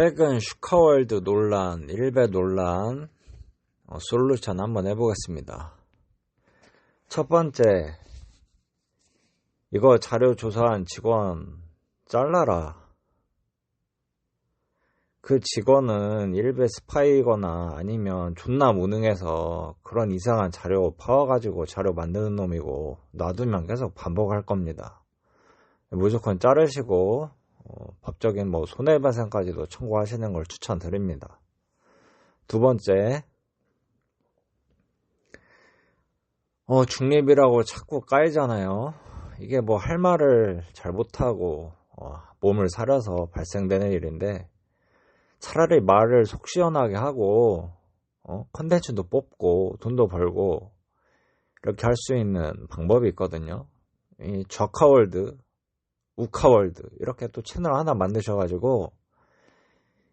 최근 슈카월드 논란, 일베 논란, 어, 솔루션 한번 해보겠습니다. 첫 번째, 이거 자료 조사한 직원 잘라라. 그 직원은 일베 스파이거나 아니면 존나 무능해서 그런 이상한 자료 파와가지고 자료 만드는 놈이고 놔두면 계속 반복할 겁니다. 무조건 자르시고 어, 법적인 뭐 손해배상까지도 청구하시는 걸 추천드립니다. 두 번째, 어, 중립이라고 자꾸 까이잖아요. 이게 뭐 할 말을 잘 못하고 어, 몸을 사려서 발생되는 일인데 차라리 말을 속 시원하게 하고 어, 컨텐츠도 뽑고 돈도 벌고 이렇게 할 수 있는 방법이 있거든요. 이 저카월드 우카월드 이렇게 또 채널 하나 만드셔가지고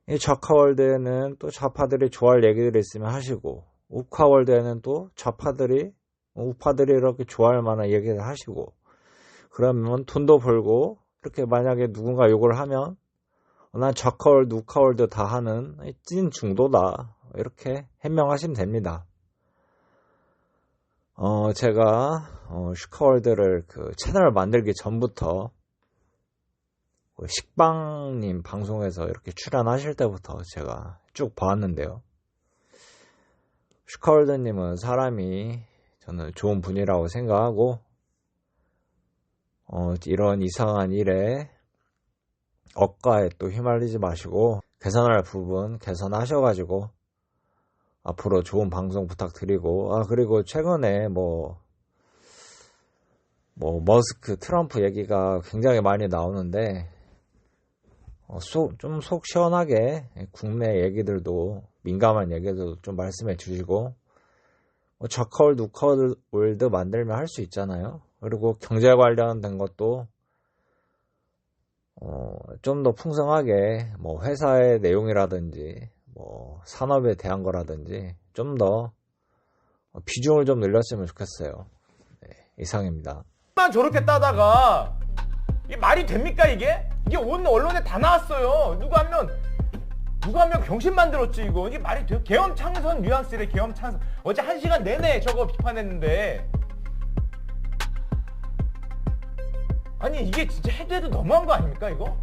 이 좌카월드에는 또 좌파들이 좋아할 얘기들이 있으면 하시고 우카월드에는 또 좌파들이 우파들이 이렇게 좋아할 만한 얘기를 하시고 그러면 돈도 벌고 이렇게 만약에 누군가 욕을 하면 어, 난 좌카월드 우카월드 다 하는 찐 중도다 이렇게 해명하시면 됩니다. 어 제가 어, 슈카월드를 그 채널을 만들기 전부터 그 식빵님 방송에서 이렇게 출연하실 때부터 제가 쭉 봐왔는데요. 슈카월드님은 사람이 저는 좋은 분이라고 생각하고, 어, 이런 이상한 일에 억가에 또 휘말리지 마시고, 개선할 부분 개선하셔가지고, 앞으로 좋은 방송 부탁드리고, 아, 그리고 최근에 뭐, 뭐, 머스크, 트럼프 얘기가 굉장히 많이 나오는데, 좀 속 시원하게 국내 얘기들도 민감한 얘기들도 좀 말씀해 주시고 뭐 저컬 누컬 월드 만들면 할 수 있잖아요. 그리고 경제 관련된 것도 어, 좀 더 풍성하게 뭐 회사의 내용이라든지 뭐 산업에 대한 거라든지 좀 더 비중을 좀 늘렸으면 좋겠어요. 네, 이상입니다. 만 저렇게 따다가 이게 말이 됩니까 이게? 이게 온 언론에 다 나왔어요. 누가 하면 누가 하면 병신 만들었지 이거 이게 말이 돼요? 계엄 창선 뉘앙스래 계엄 창선 어제 한 시간 내내 저거 비판했는데 아니 이게 진짜 해도 해도 너무한 거 아닙니까 이거?